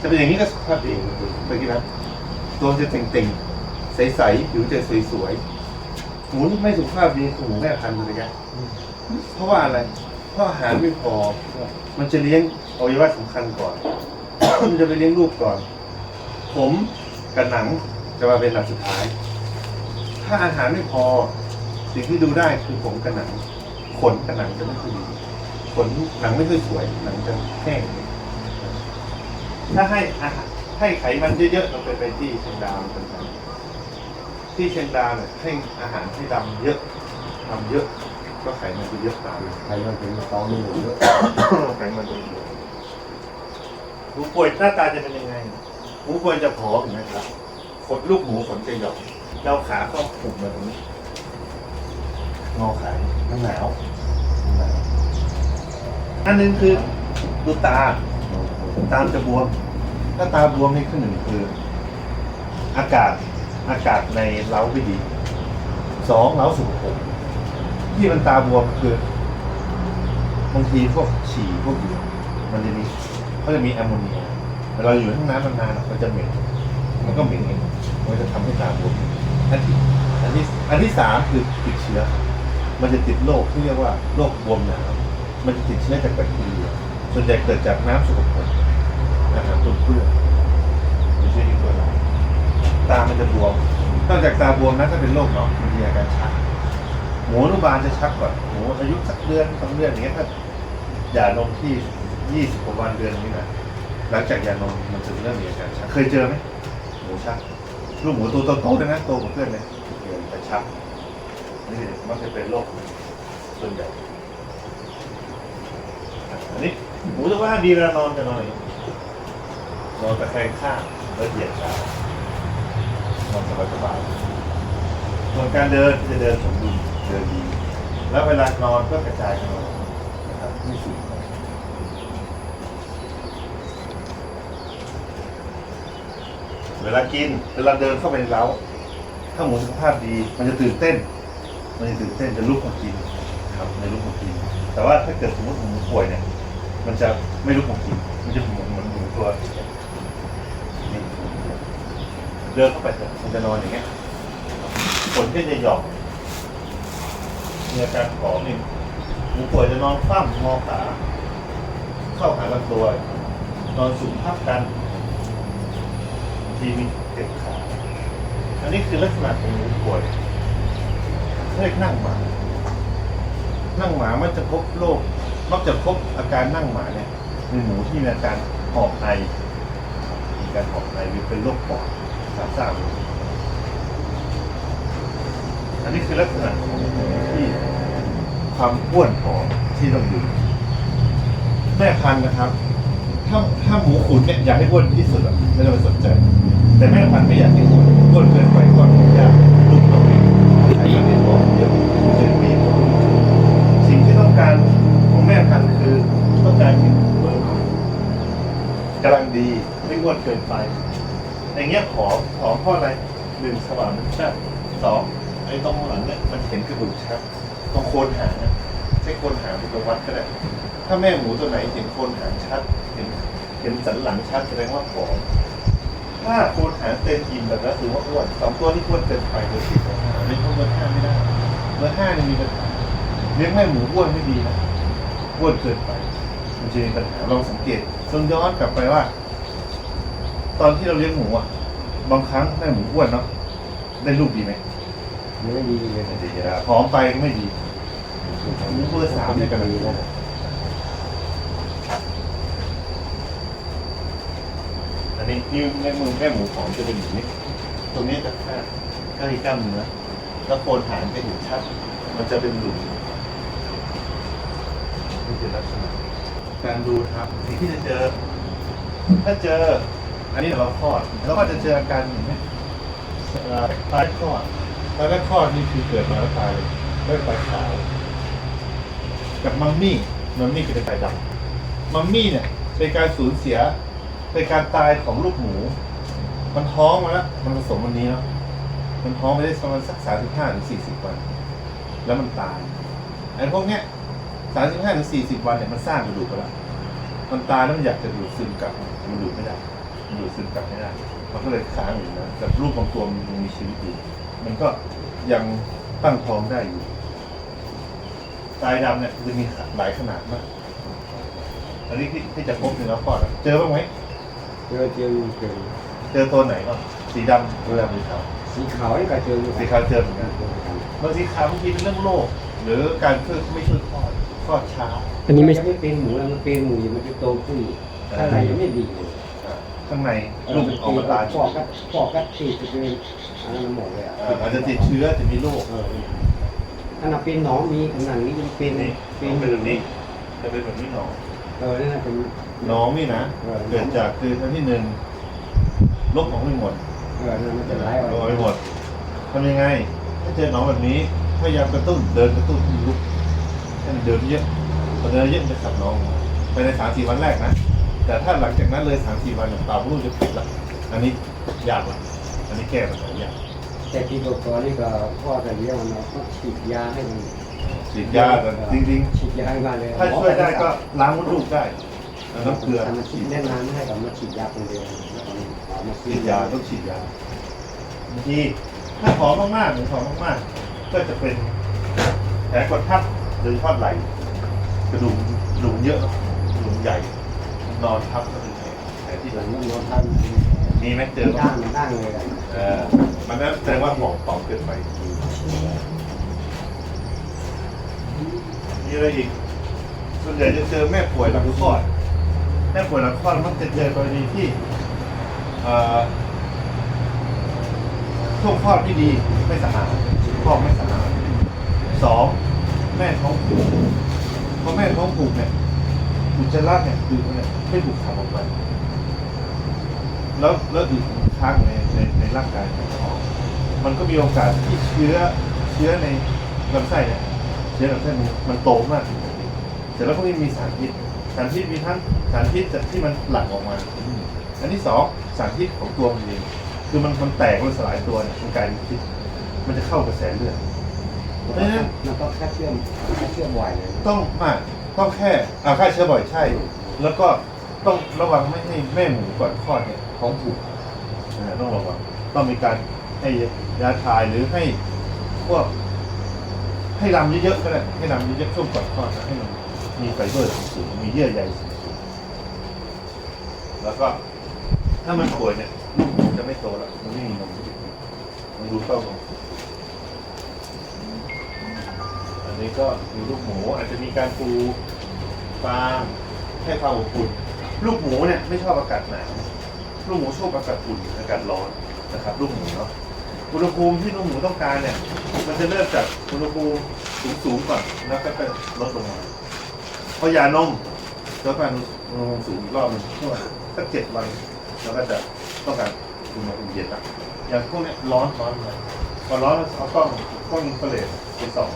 จะเป็นอย่างนี้ก็สุขภาพดีไปกินนะตัวจะเต่งๆ ใสๆผิวจะสวยๆหมูที่ไม่สุขภาพดีคือหมูแม่พันธุ์เลยนะเพราะว่าอะไร เพราะอาหารไม่พอ มันจะเลี้ยงอวัยวะสำคัญก่อน มันจะไปเลี้ยงลูกก่อน ผมกับหนังจะมาเป็นหลักสุดท้าย ถ้าอาหารไม่พอ สิ่งที่ดูได้คือผมกับหนัง ขนกับหนังจะไม่ค่อยดีขนหนังไม่ค่อยสวย หนังจะแห้ง ถ้าให้อาหารให้ไขมันเยอะๆเราไปไปที่เชียงดาวกันครับที่เชียงดาวเนี่ยให้อาหารให้ดำเยอะดำเยอะ ก็ไขมันจะเยอะตามใครมันเป็นตองนี่เยอะไขมันจะเยอะหมูป่วยหน้าตาจะเป็นยังไงหมูป่วยจะผอมเห็นไหมครับขนลูกหมูขนจะหย่อนเราขาเข้าผูกมาตรงนี้งอขามันหนาวมันหนาวอันหนึงคือดูตา ตามจะบวม ถ้าตาบวมนี่ขึ้นหนึ่งคือ อากาศอากาศในเล้าไม่ดีสองเล้าสุขภาพที่มันตาบวมคือบางทีพวกฉี่พวกอยู่มันจะมีเขาจะมีแอมโมเนียเวลาอยู่ทั้งน้ำนานๆมันจะเหม็นมันก็เหม็นเองมันจะทำให้ตาบวมอันที่อันที่อันที่สามคือติดเชื้อ มันจะติดโรคที่เรียกว่าโรคบวมหนามันจะติดเชื้อจากแบคทีเรียส่วนใหญ่เกิดจากน้ำสกปรก อาหารปนเปื้อนไม่ใช่อีกตัวไหนตามันจะบวมนอกจากตาบวมนะถ้าเป็นโรคเนาะมันมีอาการชักหมูอนุบาลจะชักก่อนหมูอายุสักเดือนสองเดือนอย่างเงี้ยถ้าย่านมที่ยี่สิบกว่าวันเดือนนี้นะหลังจากยานมมันจะเริ่มมีอาการชักเคยเจอไหมหมูชักลูกหมูตัวโตๆเลยนะโตกว่าเพื่อนเลยเกินไปชักนี่มันจะเป็นโรคส่วนใหญ่อันนี้หมูจะว่าดีเวลานอนจะนอนอย่าง นอนตะแคงข้างแล้วเหยียดขานอนสบายสบายส่วนการเดินจะเดินสมดุลเดินดี แล้วเวลานอนก็กระจายกันนอนนะครับไม่สูงไปเวลากินเวลาเดินเข้าไปในเล้าถ้าหมูสุขภาพดี มันจะตื่นเต้น มันจะตื่นเต้นจะลุกมากินครับในลุกมากิน แต่ว่าถ้าเกิดสมมติหมูป่วยเนี่ย มันจะไม่ลุกมากินมันจะเหมือนเหมือนหมูตัว เดินเข้าไปเนี่ยมันจะนอนอย่างเงี้ยขนก็จะหยอนมีอาการผอมนี่หมูป่วยจะนอนคว่ำงอขาเข้าหาลำตัวนอนสูงทับกันทีมีเจ็บขาอันนี้คือลักษณะของหมูป่วยเรียกนั่งหมานั่งหมามักจะพบโรคมักจะพบอาการนั่งหมาเนี่ยในหมูที่มีอาการหอบไอมีการหอบไอหรือเป็นโรคปอด สาซ่าอันนี้คือลักษณะของที่ความอ้วนผอมที่ต้องดูแม่พันธุ์นะครับ ถ้าถ้าหมูขุนเนี่ยอยากให้อ้วนที่สุดอะไม่ต้องไปสนใจ แต่แม่พันธุ์ไม่อยากให้อ้วนอ้วนเกินไปก็ยากลูกต้องเองไขมันในท้อเยอะจะมีสิ่งที่ต้องการของแม่พันธุ์คือต้องการให้เบิร์กำลังดีไม่อ้วนเกินไป อย่างเงี้ยผอมผอมเพราะอะไรหนึ่งสว่างมันแซ่บสองไอ้ตรงหลังเนี่ยมันเห็นกระดูกชัดตรงโคนหางนะใช้โคนหางเป็นตัววัดก็ได้ ถ้าแม่หมูตัวไหนเห็นโคนหางชัด เห็นเห็นสันหลังชัดแสดงว่าผอมถ้าโคนหางเต็มอิ่มแบบนั้นถือว่าอ้วนสองตัวที่อ้วนเกินไปเบอร์สี่เบอร์ห้าไม่เบอร์ห้าไม่ได้เบอร์ห้านี่มีปัญหาเลี้ยงแม่หมูอ้วนไม่ดีนะอ้วนเกินไปมันจะมีปัญหาลองสังเกตจนย้อนกลับไปว่า ตอนที่เราเลี้ยงหมูอะ บางครั้งแม่หมูอ้วนเนาะได้ลูกดีไหมไม่ดีเลยไม่ดีนะผอมไปก็ไม่ดีหมูเบอร์สามเนี่ยกำลังดีนะอันนี้นิ้วแม่มือแม่หมูผอมจะเป็นอย่างนี้ตรงนี้จะแค่ใกล้กล้ามเนื้อแล้วโคนหางจะเห็นชัด มันจะเป็นหลุมนี่คือลักษณะการดูครับสิ่งที่จะเจอ ถ้าเจอ อันนี้เราคลอดแล้วก็จะเจออาการอย่างนี้เอ่อตายคลอดตายแล้วคลอดนี่คือเกิดมาแล้วตายเลยด้วยปลายขาวกับมัมมี่มัมมี่คือเป็นไตดำมัมมี่เนี่ยเป็นการสูญเสียเป็นการตายของลูกหมู มันท้องมาแล้วมันผสมวันนี้เนาะมันท้องไปได้ประมาณสักสามสิบห้าถึงสี่สิบวัน แล้วมันตายไอ้พวกเนี้ยสามสิบห้าถึงสี่สิบวันเนี่ยมันสร้างกระดูกไปแล้วมันตายแล้วมันอยากจะดูดซึมกลับมามันดูดไม่ได้มัน ดูดซึมกลับไม่ได้ มันก็เลยค้างอยู่นะแต่ลูกบางตัวมันยังมีชีวิตอยู่ มันก็ยังตั้งท้องได้อยู่ทรายดำเนี่ยจะมีหลายขนาดมาก อันนี้ที่ที่จะพบในแล้วคลอดอะเจอบ้างไหม เจอเจออยู่เจอเจอตัวไหนบ้างสีดำตัวดำสีขาว สีขาวนี่ก็เจออยู่สีขาวเจอเหมือนกันบางสีขาวบางทีเป็นเรื่องโรคหรือการช่วยไม่ช่วยคลอดคลอดช้าอันนี้ไม่จะไม่เป็นหมูแล้วมันเป็นหมูอยู่มันจะโตขึ้นข้างในยังไม่ดีเลยอ่า ข้างในลูกออกมาตายฟอกกัดฟอกกัดฉีดจะเป็นอันนั้นหมดเลยอะอ่าอาจจะติดเชื้อจะมีโรคเอออันนั้นเป็นหนองมีขนาดนี้ยังเป็นนี่เป็เป็นนแบบนี้จะเป็นแบบนี้หนองเออนั่นน่ะเป็นหน้องนี่นะเออเกิดจากคืออันที่หนึ่งลบของไม่หมดเออนั่นมันจะไหลอลอบกไม่หมดทำยังไง ถ้าเจอหนองแบบนี้พยายามกระตุ้นเดินกระตุ้นให้มันลุกให้มันเดินเยอะพอเดินเยอะมันจะขับน้องออกมาภายในสามสี่วันแรกนะ แต่ถ้าหลังจากนั้นเลยสามสี่วันเนี่ยตาลูกจะผิดละอันนี้ยากละอันนี้แก้ปัญหายากแต่ที่ตัวตัวนี่ก็พ่อจะเลี้ยงมันเราต้องฉีดยาให้มันฉีดยากันจริงฉีดยาให้มันเลยๆ ถ้าช่วยได้ก็ล้างมดลูกได้เอาน้ำเกลือมันฉีดแนะนำให้กับมาฉีดยาคนเดียวแล้วก็เอามาฉีดยาต้องฉีดยาบางทีถ้าผอมมากๆหรือผอมมากๆ ก็จะเป็นแผลกดทับโดยเฉพาะไหล่กระดูกกระดูกเยอะกระดูกใหญ่ นอนทับก็เป็นแผลแผลที่หหลัลังงมันนอนท่านมีไหมเจอไหมด้านมันด้านเลยอะเออมันนั่นแสดงว่าหมองต่อมเกินไปมีอะไรอีกส่วนใหญ่จะเจอแม่ป่วยหลังคลอด แม่ป่วยหลังคลอดมักจะเจอกรณีที่เอ่อช่วงคลอดไม่ดีไม่สะอาดคลอดไม่สะอาดสองแม่ท้องผูกพอแม่ท้องผูกเนี่ย อุจจาระเนี่ยคือเนี่ยไม่ถูกขับออกไป แล้วแล้วอีกค้างในในในร่างกายของเรามันก็มีโอกาสที่เชื้อเชื้อในลำไส้เนี่ยเชื้อลำไส้มันมันโตมากเสร็จแล้วก็มีสารพิษสารพิษมีทั้งสารพิษจากที่มันหลั่งออกมา อันที่สองสารพิษของตัวมันเองคือมันมันแตกมันสลายตัวเนี่ยมันกลายเป็นพิษมันจะเข้ากระแสเลือดเพราะฉะนั้นมันก็แค่เชื่อมแค่เชื่อมบ่อยเลยต้องมาก ต้องแค่อาฆ่าเชื้อบ่อยใช่ แล้วก็ต้องระวังไม่ให้แม่หมูก่อนคลอดเนี่ยท้องผูกนะต้องระวังต้องมีการให้ยาทายหรือให้พวกให้ลำเยอะๆก็ได้ให้ลำเยอะๆช่วงก่อนคลอดนะให้มันมีไฟเบอร์สูงๆมีเยื่อใยสูงๆแล้วก็ถ้ามันป่วยเนี่ยลูกจะไม่โตแล้วมันไม่มีนมมันดูเต้านมอันนี้ก็มีลูกหมูอาจจะมีการปู ฟางให้ความอบอุ่นลูกหมูเนี่ยไม่ชอบอากาศหนาวลูกหมูชอบอากาศอุ่นอากาศร้อนนะครับ ลูกหมูเนาะอุณหภูมิที่ลูกหมูต้องการเนี่ย มันจะเริ่มจากอุณหภูมิสูงๆก่อนแล้วก็จะลดลงมาพอยานมแล้วกาอุณหภูมิสูงอีกรอบหนึงช่วงสักเจ็ดวันแล้วก็จะต้องการอุณหภูมิเย็นละอย่างพวกเนี้ยร้อนร้อนเลยพอร้อนเอากล้องกล้องอินฟราเรดไปส่อง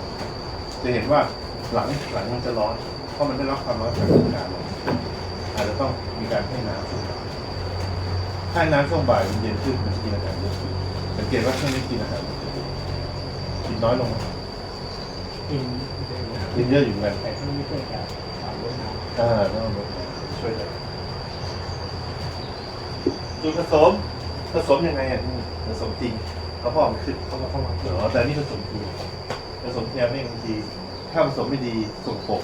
จะเห็นว่าหลังหลังมันจะร้อน เพราะมันได้รับความร้อนจากอากาศลงอาจจะต้องมีการให้น้ำช่วงบ่ายให้น้ำช่วงบ่ายมันเย็นขึ้นมันจะกินอาหารเยอะขึ้นสังเกตว่าช่วงนี้กินอาหารเยอะกินน้อยลงกินกินเยอะอยู่เหมือนกันแต่ที่ไม่ช่วยกันสามเรื่องน้ำอ่าต้องลดช่วยได้จุดผสมผสมยังไงอะผสมจริงเขาพ่อมันขึ้นเขาก็เข้ามาเออแต่นี่ผสมจริงผสมเทียมนี่บางทีถ้าผสมไม่ดีส่งปก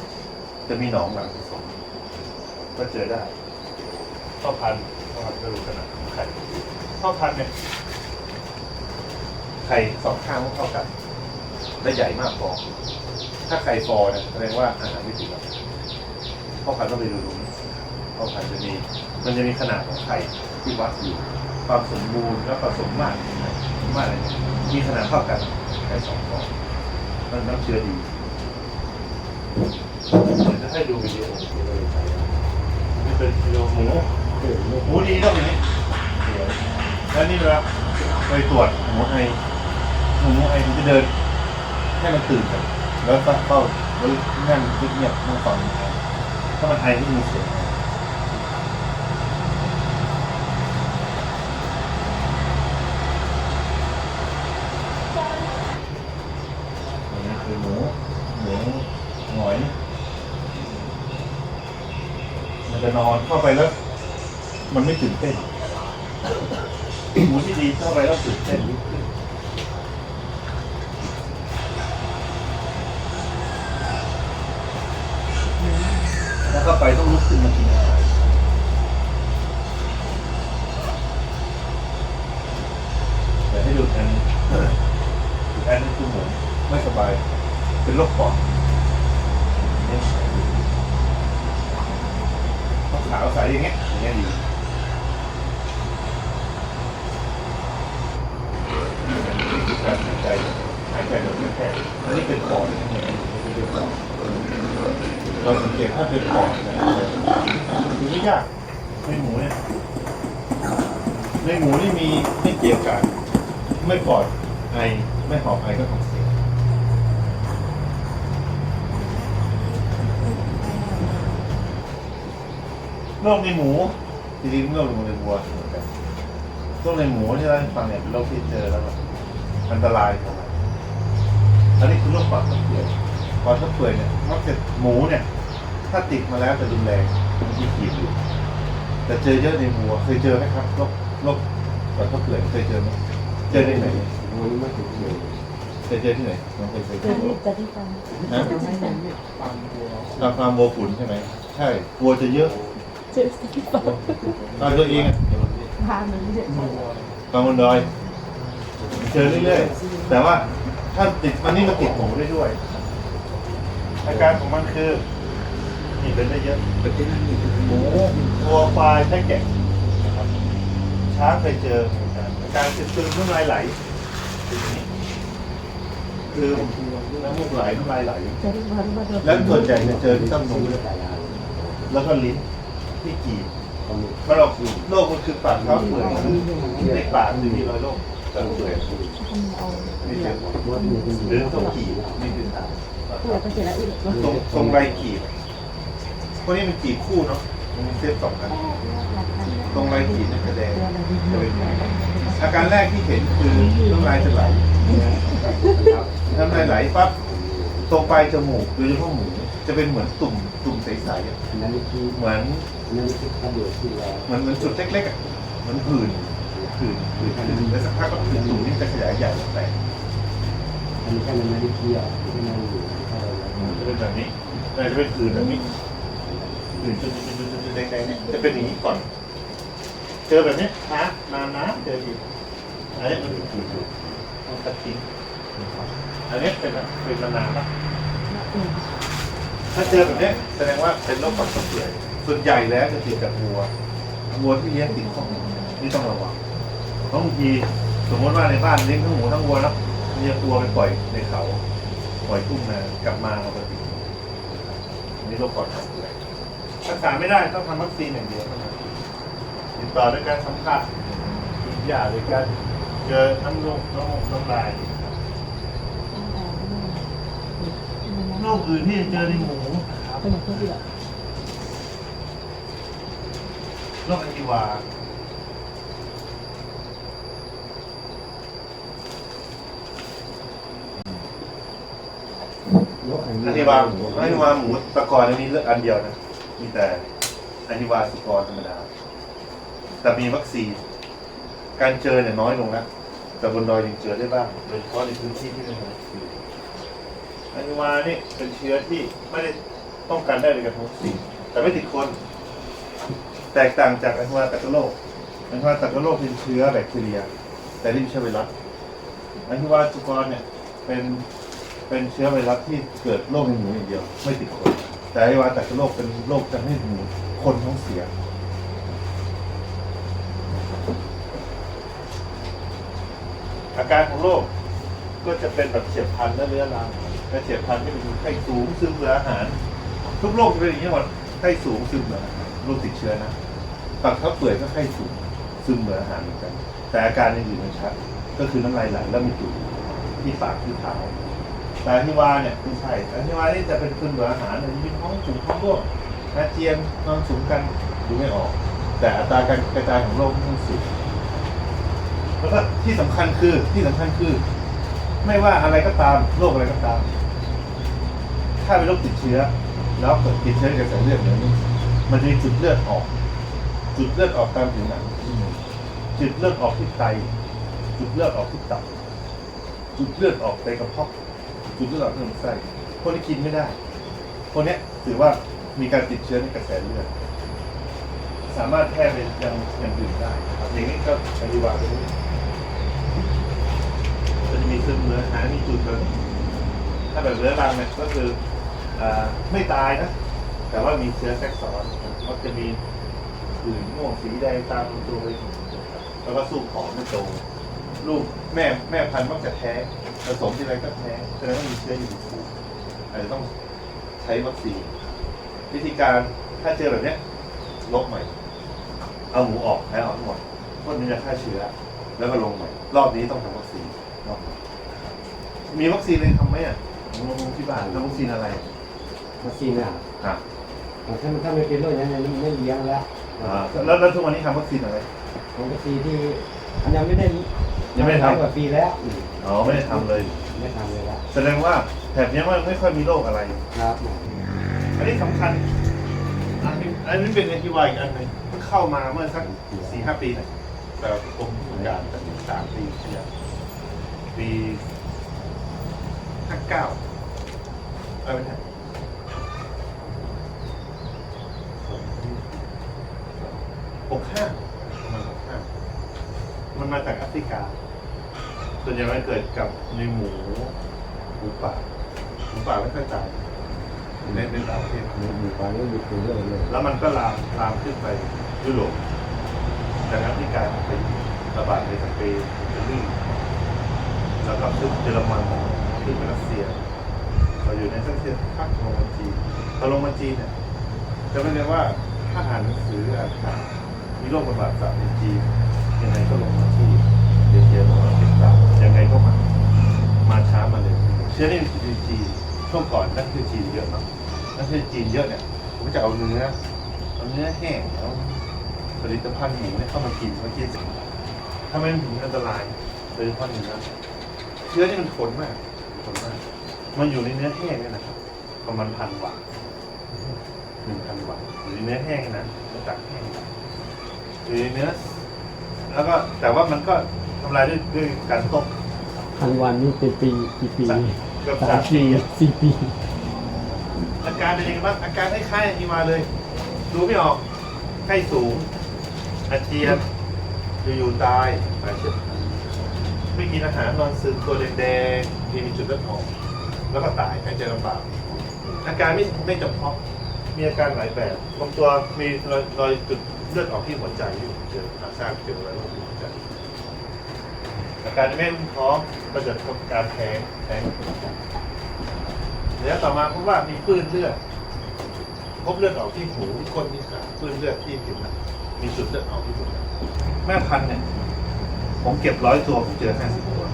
จะมีหนองหลังผสมก็เจอได้พ่อพันธุ์พ่อพันธุ์ไม่รู้ขนาดของไข่พ่อพันธุ์เนี่ยไข่สองข้างเท่ากันและใหญ่มากพอถ้าไข่ฟอเนี่ยแสดงว่าอาหารไม่ถึงแล้วพ่อพันธุ์ต้องไปดูตรงนี้พ่อพันธุ์จะมีมันจะมีขนาดของไข่ที่วัดอยู่ความสมบูรณ์และผสมมากมากเลยมีขนาดเท่ากันไข่สองฟองมันน้ำเชื้อดี ให้ดูวิดีโอนี่เป็นวิดีโอหมูหมูดีต้องอย่านี้แล้วนี่เวลาไปตรวจหมูไอหมูไอมันจะเดินให้มันตื่นกันแล้วก็เฝ้าแล้วนั่งเงียบๆนั่งฟังถ้ามันไอที่มีเสียงอันนี้คือหมูหมูหงอย มันจะนอน เข้าไปแล้ว มันไม่ตื่นเต้นหมูที่ดีเข้าไปแล้วตื่นเต้นลุกขึ้นแล้วเข้าไปต้องลุกขึ้นมากินอาหารเดี๋ยวให้ดูอันนี้อีกอันนึงคือหมูไม่สบาย เป็นโรคปอดเนี่ยต้องขาวใสอย่างเงี้ยอย่างเงี้ยดี การหายใจหายใจแบบแค่อันนี้เป็นปอดเราสังเกตถ้าเป็นปอดนะคือไม่ยากในหมูเนี่ยในหมูนี่มีไม่เกี่ยวกันไม่ปอดไอไม่หอบไอก็ท้องเสีย โรคในหมูจริงๆโรคในหมูในวัวเหมือนกันโรคในหมูที่เราให้ฟังเนี่ยเป็นโรคที่เจอแล้วแบบอันตรายของมันอันนี้คือโรคปอดทับเปื่อยปอดทับเปื่อยเนี่ยมักจะหมูเนี่ย ถ้าติดมาแล้วจะรุนแรงมันมีขีดอยู่แต่เจอเยอะในวัวเคยเจอไหมครับโรคโรคปอดทับเปื่อยเคยเจอไหมเจอที่ไหนมันไม่ถึงเลยเคยเจอที่ไหนน้องเคยเคยเจจะอที่จะที่ฟังนะจะที่ฟังตามฟาร์มวัวขุนใช่ไหมใช่วัวจะเยอะ เจอที่ฟังตอนตัวเองอะพามันเยอะตอนบนดอย เจอเรื่อยๆ แต่ว่าถ้าติดมันนี่มาติดหมูได้ด้วย อาการของมันคือนี่เป็นได้เยอะประเทศนั้นมีหมูวัวควายแพะแกะนะครับช้างเคยเจอเหมือนกันอาการคือซึมน้ำลายไหลคือน้ำมูกไหลน้ำลายไหล จะที่ฟังว่าเราแล้วส่วนใหญ่จะเจอที่ต้นนมไม่ได้ยาแล้วก็ลิ้น ที่กีบเพราะเราโรคมันคือปากเท้าเปื่อยคือในปากจะมีรอยโรคปาเปื่อยนี่เจอหมดว่ามีเป็นหรือตรงกีบนี่คือปวดไปเสร็จแล้วอีกตรงตรงไรกีบพวกนี้มันกีบคู่เนาะมันเซตสองอันตรงไรกีบนี่กระแดงจะเป็นอาการแรกที่เห็นคือน้ำลายจะไหลน้ำลายไหลปั๊บตรงปลายจมูกโดยเฉพาะหมูจะเป็นเหมือนตุ่มตุ่มใสๆเหมือน นั่นคือข้าวเดือดที่เราเหมือนเหมือนจุดเล็กๆอะเหมือนผื่นผื่นผื่นผื่นแล้วสักพักก็ผื่นตุ่มนี่จะขยายใหญ่แล้วแตกอันนี้แค่นั้นไม่ได้เกี่ยวที่นั่งอยู่ถ้าเรามันจะเป็นแบบนี้แต่จะเป็นผื่นแบบนี้ผื่นจุดจุดจุดจุดจุดแดงๆเนี่ยจะเป็นอย่างนี้ก่อน เจอแบบนี้นะนานนะเจออีกอันนี้มันเป็นผื่นอยู่ต้องตัดทิ้งอันนี้เป็นแบบเป็นมานานแล้วถ้าเจอแบบนี้แสดงว่าเป็นโรคปอดเปื่อย ส่วนใหญ่แล้วจะติดกับวัววัวที่เลี้ยงติดข้อมูลนี่ต้องระวังเพราะบางทีสมมติว่าในบ้านเลี้ยงทั้งหมูทั้งวัวแล้วมีตัวไปปล่อยในเขาปล่อยทุ่งนากลับมาปกติอันนี้โรคปอดทับเปื่อยรักษาไม่ได้ต้องทำวัคซีนอย่างเดียวเท่านั้นติดต่อด้วยการสัมผัสกินยาด้วยการเจอน้ำลงน้ำน้ำลายโรคอื่นที่จะเจอในหมูนะครับ เป็นอย่างที่แบบ โรคอันติวาอันนี้วาอันนี้วาหมูตะกอนอันนี้เลือกอันเดียวนะ มีแต่อันนี้วาสุกรธรรมดา แต่มีวัคซีน การเจอเนี่ยน้อยลงแล้วแต่บนดอยยังเจอได้บ้าง โดยเฉพาะในพื้นที่ที่ไม่มีวัคซีนอันนี้วานี่เป็นเชื้อที่ไม่ได้ป้องกันได้เลยกับวัคซีนแต่ไม่ติดคน แตกต่างจากอัยวาตะกโรคอัยวาตะกโรคเป็นเชื้อแบคทีเรีย แต่นี่ไม่ใช่ไวรัสอัยว่าสุกรเนี่ยเป็นเป็นเชื้อไวรัสที่เกิดโรคในหมูอย่างเดียว ไม่ติดคนแต่ไอ้ว่าแต่โรคเป็นโรคจะให้หมูคนท้องเสียอาการของโรคก็จะเป็นแบบเฉียบพลันและเรื้อรังและเฉียบพลันที่เป็นไข้สูงซึมเหลืออาหาร ทุกโรคจะเป็นอย่างนี้หมดไข้สูงซึมเหลืออาหาร โรคติดเชื้อนะปากเท้าเปื่อยก็ไข้สูงซึมเหลือนอาหารเหมือนกัน แต่อาการอย่างอื่นมันชัด ก็คือน้ำลายไหลแล้วมีตุ่มที่ปากที่เท้าแต่อธิวาเนี่ยไม่ใช่อธิวานี่จะเป็นคุณเหลือนอาหารเนี่ยมีท้องผูกท้องร่วงอาเจียนนอนสูงกันดูไม่ออก แต่อัตราการกระจายของโรคมันสูงแล้วก็ที่สำคัญคือที่สำคัญคือ ไม่ว่าอะไรก็ตามโรคอะไรก็ตาม ถ้าเป็นโรคติดเชื้อ แล้วเกิดติดเชื้อในกระแสเลือดเหมือนนี้ มันจะมีจุดเลือดออก จุดเลือดออกตามผิวหนังจุดเลือดออกที่ไต จุดเลือดออกที่ตับ จุดเลือดออกในกระเพาะจุดเลือดออกที่ลำไส้คนที่กินไม่ได้ คนนี้ถือว่ามีการติดเชื้อในกระแสเลือด สามารถแพร่เป็นยังย่างอื่นได้นะครับอย่างนี้ก็อธิบายไปนี้มันจะมีซึมเนื้อหามีจุดเลยถ้าแบบเรื้อรังเนี่ยก็คืออไม่ตายนะ แต่ว่ามีเชื้อแทรกซ้อนมันจะมีผื่นม่วงสีแดงตามลำตัวไปหมดนะครับแล้วก็สู้ผอมไม่โตลูกแม่แม่พันธุ์มักจะแท้งผสมที่ไรก็แท้งแสดงว่ามีเชื้ออยู่ในคู่อาจจะต้องใช้วัคซีนวิธีการถ้าเจอแบบเนี้ยลบใหม่ เอาหมูออกแพ้ออกทั้งหมดพ่นยาฆ่าเชื้อ แล้วก็ลงใหม่ รอบนี้ต้องทำวัคซีนรอบใหม่มีวัคซีนเลยทำไหมอะผมลงที่บ้านแล้ววัคซีนอะไรวัคซีนอะอะ ถ้ามันถ้าไม่เป็นโรคนั้นมันไม่เลี้ยงแล้วอ่าแล้วแล้วทุกวันนี้ทำวัคซีนอะไรของวัคซีนที่อันยังไม่ได้ยังไม่ได้ทำหลากว่าปีแล้วอ๋อไม่ได้ทำเลย ไม่ทำเลยละแสดงว่าแถบเนี้ยมันไม่ค่อยมีโรคอะไร ครับอันนี้สำคัญอันนี้อันนี้เป็นอธิบายอีกอันหนึ่งเพิ่งเข้ามาเมื่อสักสี่ห้าปีนะแต่กรมผู้การตั้งสามปีที่แล้วปีห้าเก้าเออไม่ใช่ หกห้าประมาณหกห้ามันมาจากแอฟริกา ส่วนใหญ่มันเกิดกับในหมูหมูป่าหมูป่าไม่ค่อยตายในในต่างประเทศมีมีความรู้มีตัวเรื่องเลยแล้วมันก็ลามลามขึ้นไปยุโรปจากแอฟริกาไประบาดในสเปนอิตาลีแล้วก็ขึ้นเยอรมันขึ้นไปรัสเซียเราอยู่ในสักเซียพักลงมาจีนพอลงมาจีนเนี่ยจะไม่เรียกว่าถ้าอ่านหนังสืออ่านข่าว มีโรคระบาดจากในจีนยังไงก็ลงมาที่เอเชียลงมาเป็นตามยังไงก็มา มาช้ามาเร็วเชื้อนี่มันคือจีนช่วงก่อนนั่นคือจีนเยอะเนาะนั่นคือจีนเยอะเนี่ยผมจะเอาเนื้อเอาเนื้อแห้งเอาผลิตภัณฑ์หมูเนี่ยเข้ามากินมากินถ้าไม่ถึงอันตรายโดยเฉพาะเนื้อเชื้อนี่มันทนมากทนมาก มันอยู่ในเนื้อแห้งเนี่ยนะครับ ประมาณพันวันหนึ่งพันวันอยู่ในเนื้อแห้งนะมาจากแห้ง อยู่ในเนื้อแล้วก็แต่ว่ามันก็ทำลายด้วยด้วยการต้ม พันวันนี่เป็นปีกี่ปีเกือบสาสามมปีปีอะสี่ปี อาการเป็นยังไงบ้างอาการคล้ายๆอีมาเลย ดูไม่ออกไข้สูง อาเจียนอยู่ๆตายตายเฉียบพลันไม่กินอาหารนอนซึมตัวแดงๆที่มีจุดเลือดออกแล้วก็ตายหายใจลำบากอาการไม่ไม่จำเพาะมีอาการหลายแบบบางตัวมีรอยรอยจุด เลือดออกที่หัวใจอยู่เจออาซากเจออะไรที่หัวใจอาการไม่พร้อมก็จะทำการแทงแทงเดี๋ยวต่อมาพบว่ามีปื้นเลือดพบเลือดออกที่หูที่ก้นที่ขาปื้นเลือดที่ผิวหนังมีจุดเลือดออกที่ผิวหนังแม่พันเนี่ยผมเก็บร้อยตัวผมเจอห้าสิบตัว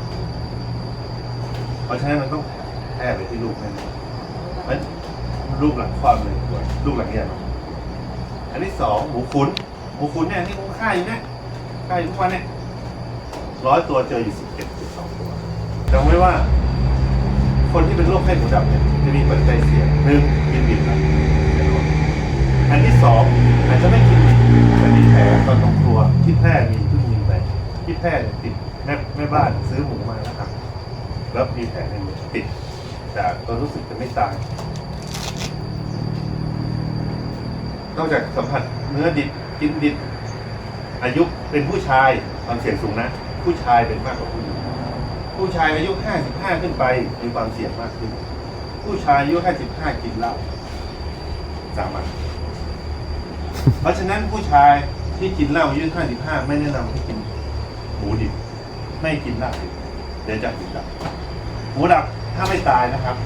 เพราะฉะนั้นมันต้องแพร่ไปที่ลูกแน่ๆมันลูกหลังคลอดเลยด้วยลูกหลังใหญ่อันที่สองหมูขุน หมูขุนเนี่ยที่ผมฆ่าอยู่เนี่ยฆ่าอยู่ทุกวันเนี่ยร้อยตัวเจออยู่สิบเอ็ดจุดสองตัวจำไว้ว่า คนที่เป็นโรคไข้หมูดำเนี่ยจะมีปัจจัยเสี่ยงหนึ่งกินดิบนะอันที่สองอาจจะไม่กินดิบแต่มีแผลตอนตรงครัวที่แพร่มีเพิ่งมีไปที่แพร่ติดแม่แม่บ้านซื้อหมูมานะครับแล้วมีแผลในมือติดแต่ตัวรู้สึกจะไม่ตายนอกจากสัมผัสเนื้อดิบ กินดิบอายุเป็นผู้ชายความเสี่ยงสูงนะ ผู้ชายเป็นมากกว่าผู้หญิงผู้ชายอายุ 55 ขึ้นไปมีความเสี่ยงมากขึ้น ผู้ชายอายุ 55 กินเหล้าสามัญเพราะฉะนั้นผู้ชายที่กินเหล้าอายุ 55 ไม่แนะนำให้กินหมูดิบ ไม่กินเหล้าดิบเดี๋ยวจะกินดับหมูดับถ้าไม่ตายนะครับ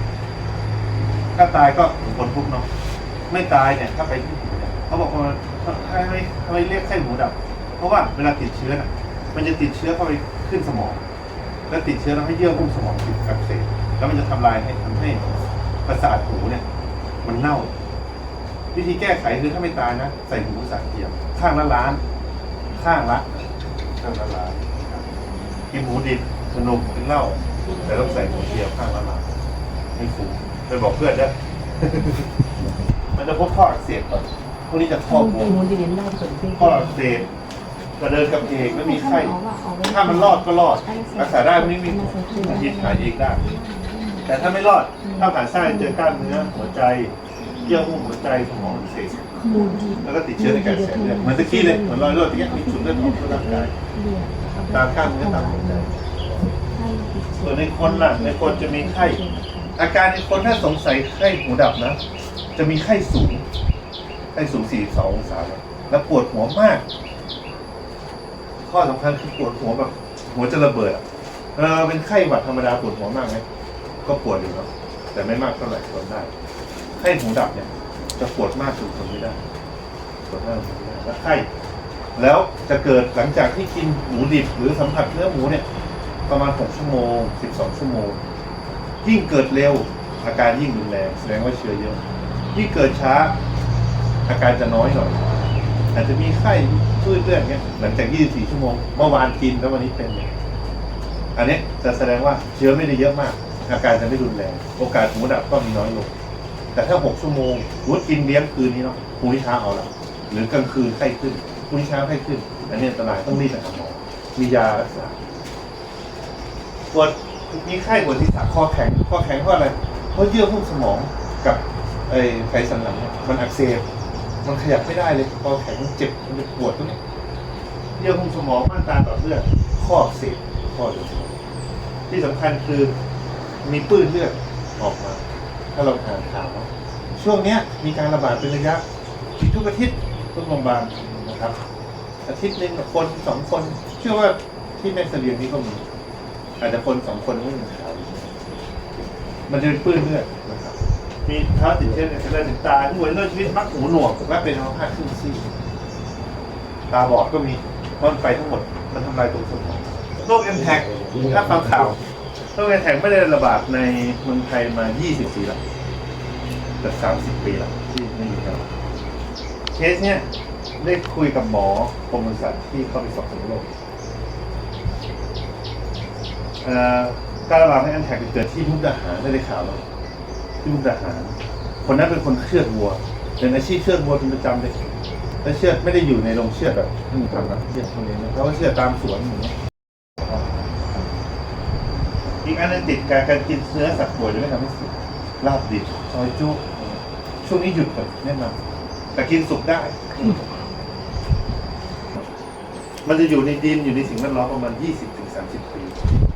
ถ้าตายก็คนพวกเนาะไม่ตายเนี่ยถ้าไปที่หมูเนี่ยเขาบอกว่า ทำไมทำไมเรียกไข้หมูดับ เพราะว่าเวลาติดเชื้อน่ะ มันจะติดเชื้อเข้าไปขึ้นสมอง แล้วติดเชื้อแล้วให้เยื่อหุ้มสมองติดอักเสบแล้วมันจะทำลายให้ทำให้ประสาทหูเนี่ย มันเน่า วิธีแก้ไขคือถ้าไม่ตายนะ ใส่หูสาทเทียมข้างละล้าน ข้างละข้างละล้านกินหมูดิบสนุกกินเหล้าแต่ต้องใส่หูเทียมข้างละล้านไม่ฟูไปบอกเพื่อนเด้อมันจะพบข้ออักเสบก่อน พวกนี้จะข้อมุนบวตีมมุนตีเน้นได้ผลที่ข้ออักเสบกระเดินกับเพกแล้วมีไข้เอาว่ะเอาไว้ถ้ามันรอดก็รอด รักษาได้ไม่มีอาทิตย์หายเองได้ แต่ถ้าไม่รอด ถ้าผ่านไส้เจอกล้ามเนื้อหัวใจเยื่อหุ้มหัวใจสมองอักเสบมูลดีแล้วก็ติดเชื้อในการเสียเลือดเหมือนตะกี้เลยเหมือนรอยเลือดตะกี้มีจุดเลือดออกทั่วร่างกายตามกล้ามเนื้อตามหัวใจส่วนในคนล่ะในคนจะมีไข้ อาการในคนถ้าสงสัยไข้หูดับนะ จะมีไข้สูง ไข้สูง 42 องศาเลยแล้วปวดหัวมาก ข้อสำคัญคือปวดหัวแบบ หัวจะระเบิดเออเป็นไข้หวัดธรรมดาปวดหัวมากไหมก็ปวดอยู่เนาะแต่ไม่มากเท่าไหร่ทนได้ไข้หูดับเนี่ย จะปวดมากจนทนไม่ได้ปวดมากจนไม่ได้แล้วไข้แล้วจะเกิดหลังจากที่กินหมูดิบหรือสัมผัสเนื้อหมูเนี่ย ประมาณ 6 ชั่วโมง 12 ชั่วโมง ยิ่งเกิดเร็วอาการยิ่งรุนแรงแสดงว่าเชื้อเยอะยิ่งเกิดช้า อาการจะน้อยหน่อย อาจจะมีไข้พืดเลือดเงี้ยหลังจาก 24 ชั่วโมง เมื่อวานกินแล้ววันนี้เป็นเนี่ยอันนี้จะแสดงว่าเชื้อไม่ได้เยอะมาก อาการจะไม่รุนแรงโอกาสหูดับก็มีน้อยลง แต่ถ้า 6 ชั่วโมงวุฒกินเลี้ยงคืนนี้เนาะพรุ่งนี้เช้าเอาละหรือกลางคืนไข้ขึ้นพรุ่งนี้เช้าไข้ขึ้น อันนี้อันตรายต้องรีบไปหาหมอมียารักษาปวดมีไข้ปวดที่ขาคอแข็งคอแข็งเพราะอะไรเพราะเยื่อหุ้มสมองกับไอ้ไขสันหลังเนี่ยมันอักเสบ มันขยับไม่ได้เลยคอแข็งเจ็บมันปวดตรงนี้เยื่อหุ้มสมองม่านตาต่อเลือดข้อเสบข้อเดือดที่สำคัญคือมีปื้นเลือดออกมา ถ้าเราอ่านข่าวช่วงเนี้ยมีการระบาดเป็นระยะทุกอาทิตย์ทุกโรงพยาบาลนะครับอาทิตย์หนึ่งกับคนสองคน เชื่อว่าที่แม่เสลียงนี่ก็มีอาจจะคนสองคนไม่มีข่าวมันจะเป็นปื้นเลือดนะครับ มีเท้าติดเชื้อในเส้นเลือดถึงตาที่หัวเลือดชีวิตมักหูหนวกและเป็นอัมพาตครึ่งซีกตาบอดก็มีมันไปทั้งหมดมันทำลายตัวสมองโรคเอ็มแท็กถ้าฟังข่าวโรคเอ็มแท็กไม่ได้ระบาดในเมืองไทยมา20ปีแล้วเกือบ30 ปีแล้วที่ไม่มีการระบเคสเนี้ยได้คุยกับหมอกรมปศุสัตว์ที่เข้าไปสอบสวนโรคเอ่อการระบาดในอันแท็กเกิดที่มุกดาหารได้ได้ข่าวแล้ว ที่มุกดาหาร คนนั้นเป็นคนเชือดวัวเป็นอาชีพเชือดวัวเป็นประจำเลยแล้วเชือดไม่ได้อยู่ในโรงเชือดแบบที่มึงทำนะเชือดคนนี้นะเขาก็เชือดตามสวนอย่างเงี้ยอีกอันนึงติดการการกินเนื้อสัตว์ป่วยจะไม่ทำให้สียลาบดิบซอยจุช่วงนี้หยุดก่อนแนะนำแต่กินสุกได้ มันจะอยู่ในดินอยู่ในสิ่งแวดล้อมประมาณ 20-30 ปีนะครับ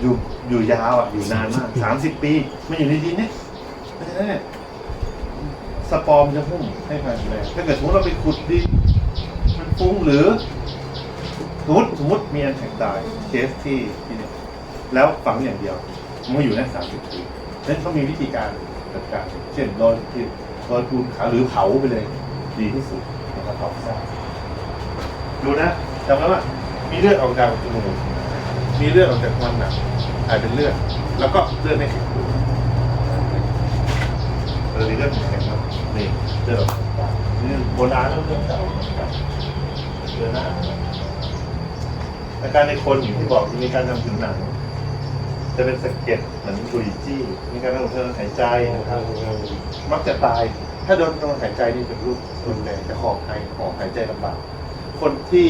อยู่อยู่ยาวอะอยู่นานมาก30ปีมันอยู่ในดินเนี่ยเพราะฉะนั้นเนี่ยสปอร์มจะพุ่งให้ผ่านแรงถ้าเกิดสมมติเราไปขุดดินมันฟุ้งหรือสมมติสมมติมีอันแข็งตายเคสที่ที่เนี่ยแล้วฝังอย่างเดียวมันก็อยู่ได้30ปีนั้นเขามีวิธีการจัดการ เช่นโรยที่โรยปูนขาหรือเผาไปเลยดีที่สุดนะครับเผาซาดูนะจำไว้ว่ามีเลือดออกจากจมูก มีเลือดออกจากความหนักถ่ายเป็นเลือด แล้วก็เลือดไม่แข็งตัวเออนี่เลือดไม่แข็งแล้วนี่เลือดออกนี่โบราณแล้วเลือดเก่าเลือดหน้าอาการในคนอย่างที่บอกมีการทำผิวหนังจะเป็นสะเก็ดเหมือนดุยจี้มีการระบบทางหายใจนะครับมักจะตาย ถ้าโดนทางหายใจนี่เป็นรูปรุนแรงจะหอบหายหอบหายใจลำบากคนที่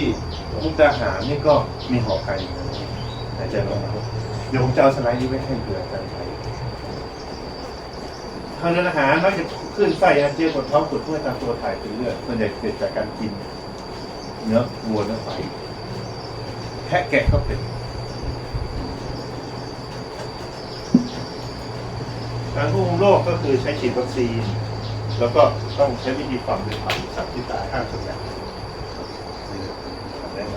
มุกดาหารนี่ก็มีหอบหายเหมื อายใจลำบากเดี๋ยวผมจะเอาสไลด์นี้ไว้ให้เผื่ออาจารย์ไทยทานอาหารมักจะขึ้นไส้อาเจียนปวดท้องปวดเมื่อยตามตัวถ่ายเป็นเลือดส่วนใหญ่เกิดจากการกิน เนื้อวัวเนื้อไก่แพะแกะก็เป็นการควบคุมโรคก็คือใช้ฉีดวัคซีน แล้วก็ต้องใช้วิธีฝังหรือเผาสัตว์ที่ตายห้ามสัตว์อย่างทำได้ไหม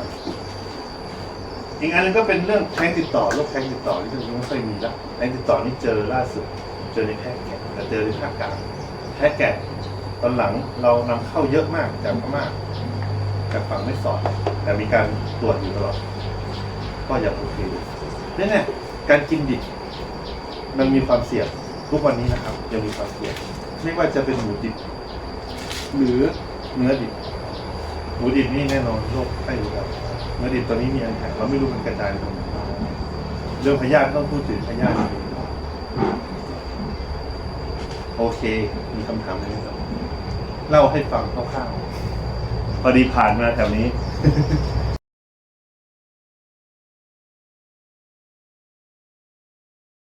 อีกอันหนึงก็เป็นเรื่องแท้งติดต่อโรคแท้งติดต่อที่ยังไม่ค่อยมีละแท้งติดต่อนี่เจอล่าสุด เจอในแพะแกะแต่เจอในภาคกลางแพะแกะตอนหลังเรานำเข้าเยอะมากจากพม่าจากฝั่งไม่สอดแต่มีการตรวจอยู่ตลอดก็ยังโอเคนี่แน่การกินดิบมันมีความเสี่ยงทุกวันนี้นะครับ ยังมีความเสี่ยงไม่ว่าจะเป็นหมูดิบหรือเนื้อดิบหมูดิบนี่แน่นอนโรคไข้หวัด เนื้อดิบตอนนี้มีอันแข็งเราไม่รู้มันกระจายไปตรงไหนบ้างเรื่องพยาธิต้องพูดถึงพยาธิโอเค มีคำถามไหมครับ เล่าให้ฟังคร่าวๆพอดีผ่านมาแถวนี้